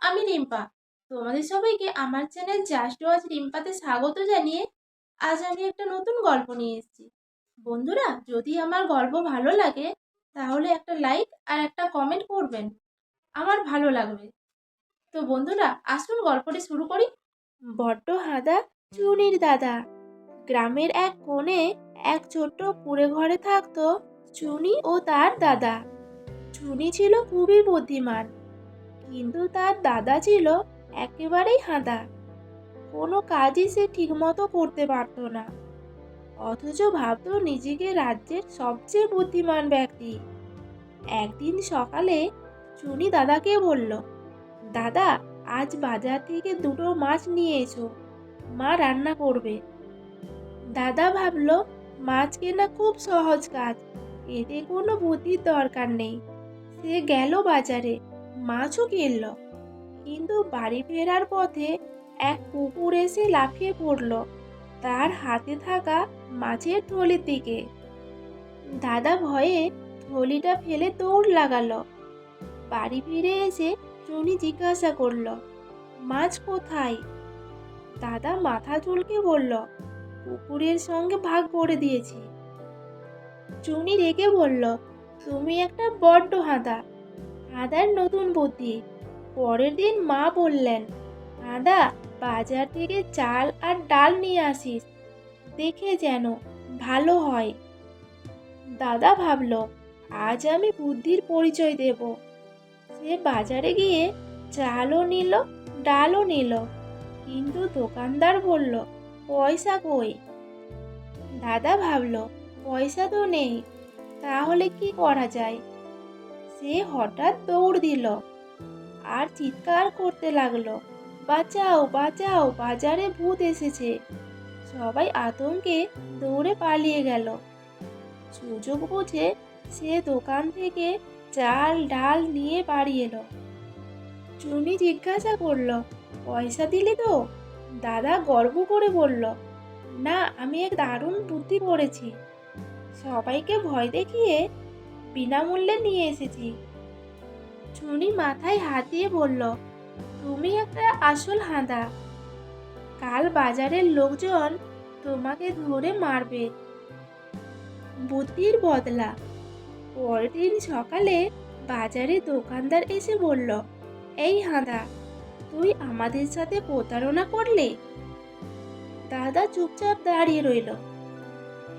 আমি রিম্পা। তোমাদের সবাইকে আমার চ্যানেল জাস্ট ওয়াচ রিম্পাতে স্বাগত জানিয়ে আজ আমি একটা নতুন গল্প নিয়ে এসেছি। বন্ধুরা, যদি আমার গল্প ভালো লাগে, তাহলে একটা লাইক আর একটা কমেন্ট করবেন। আমার ভালো লাগবে। তো বন্ধুরা, আসুন গল্পটি শুরু করি। বড্ড হাদা চুনির দাদা। গ্রামের এক কোণে এক ছোট্ট কুড়ে ঘরে থাকতো চুনি ও তার দাদা। চুনি ছিল খুবই বুদ্ধিমান। কিন্তু তার দাদা ছিল একেবারেই হাঁদা। কোনো কাজই সে ঠিকমতো করতে পারত না। অথচ ভাবত নিজেকে রাজ্যের সবচেয়ে বুদ্ধিমান ব্যক্তি। একদিন সকালে চুনি দাদাকে বলল, দাদা, আজ বাজার থেকে দুটো মাছ নিয়ে এসো। মা রান্না করবে। দাদা ভাবলো, মাছ কেনা খুব সহজ কাজ। এতে কোনো বুদ্ধির দরকার নেই। সে গেল বাজারে। মাছও কিনল কিন্তু বাড়ি ফেরার পথে এক কুকুর এসে লাফিয়ে পড়ল। তার হাতে থাকা মাছের থলির দিকে। দাদা ভয়ে থলিটা ফেলে দৌড় লাগালো। বাড়ি ফিরে এসে চুনি জিজ্ঞাসা করল, মাছ কোথায়? দাদা মাথা চুলকে বলল, কুকুরের সঙ্গে ভাগ করে দিয়েছি। চুনি রেগে বলল, তুমি একটা বড্ড হাঁদা। হাঁদার নতুন বুদ্ধি। পরের দিন মা বললেন হাঁদা বাজার থেকে চাল আর ডাল নিয়ে আসিস। দেখে যেন ভালো হয়। দাদা ভাবল, আজ আমি বুদ্ধির পরিচয় দেব। সে বাজারে গিয়ে চালও নিল, ডালও নিল। কিন্তু দোকানদার বলল, পয়সা কই? দাদা ভাবল, পয়সা তো নেই। তাহলে কি করা যায়? সে হঠাৎ দৌড় দিল। আর চিৎকার করতে লাগল, বাঁচাও বাঁচাও, বাজারে ভূত এসেছে। সবাই আতঙ্কে দৌড়ে পালিয়ে গেল। সুযোগ বুঝে সে দোকান থেকে চাল, ডাল নিয়ে বাড়ি এলো। চুনি জিজ্ঞাসা করল, পয়সা দিলি তো? দাদা গর্ব করে বলল, না, আমি এক দারুণ বুদ্ধি করেছি সবাইকে ভয় দেখিয়ে বিনামূল্যে নিয়ে এসেছি। চুনি মাথায় হাত দিয়ে বলল, তুমি একটা আসল হাঁদা। কাল বাজারের লোকজন তোমাকে ধরে মারবে। বুদ্ধির বদলা। পরের দিন সকালে বাজারে দোকানদার এসে বলল, এই হাঁদা, তুই আমাদের সাথে প্রতারণা করলে? দাদা চুপচাপ দাঁড়িয়ে রইল।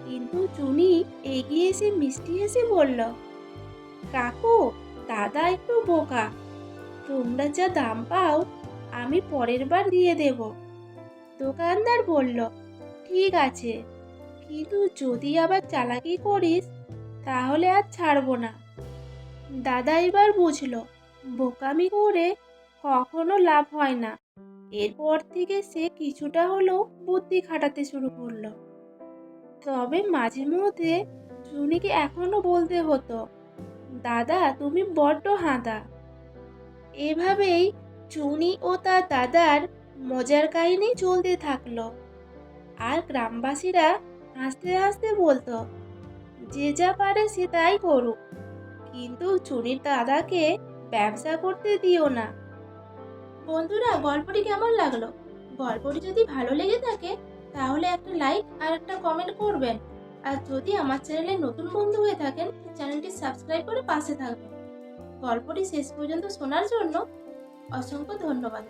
কিন্তু চুনি এগিয়ে এসে মিষ্টি এসে বলল, কাকু, দাদা একটু বোকা। তোমরা যা দাম পাও, আমি পরের বার দিয়ে দেব। দোকানদার বলল, ঠিক আছে, কিন্তু যদি আবার চালাকি করিস, তাহলে আর ছাড়বো না। দাদা এবার বুঝলো, বোকামি করে কখনো লাভ হয় না। এরপর থেকে সে কিছুটা হলেও বুদ্ধি খাটাতে শুরু করল। তবে মাঝে মধ্যে চুনিকে এখনও বলতে হতো, দাদা, তুমি বড্ড হাঁদা। এভাবেই চুনি ও তার দাদার মজার কাহিনী চলতে থাকল। আর গ্রামবাসীরা হাসতে হাসতে বলতো, যে যা পারে সে তাই করুক, কিন্তু চুনির দাদাকে ব্যবসা করতে দিও না। বন্ধুরা, গল্পটি কেমন লাগল? গল্পটি যদি ভালো লেগে থাকে তাহলে একটা লাইক আর একটা কমেন্ট করবেন। আর যদি আমার চ্যানেলে নতুন বন্ধু হয়ে থাকেন, চ্যানেলটি সাবস্ক্রাইব করে পাশে থাকবেন। গল্পটি শেষ পর্যন্ত শোনার জন্য অসংখ্য ধন্যবাদ।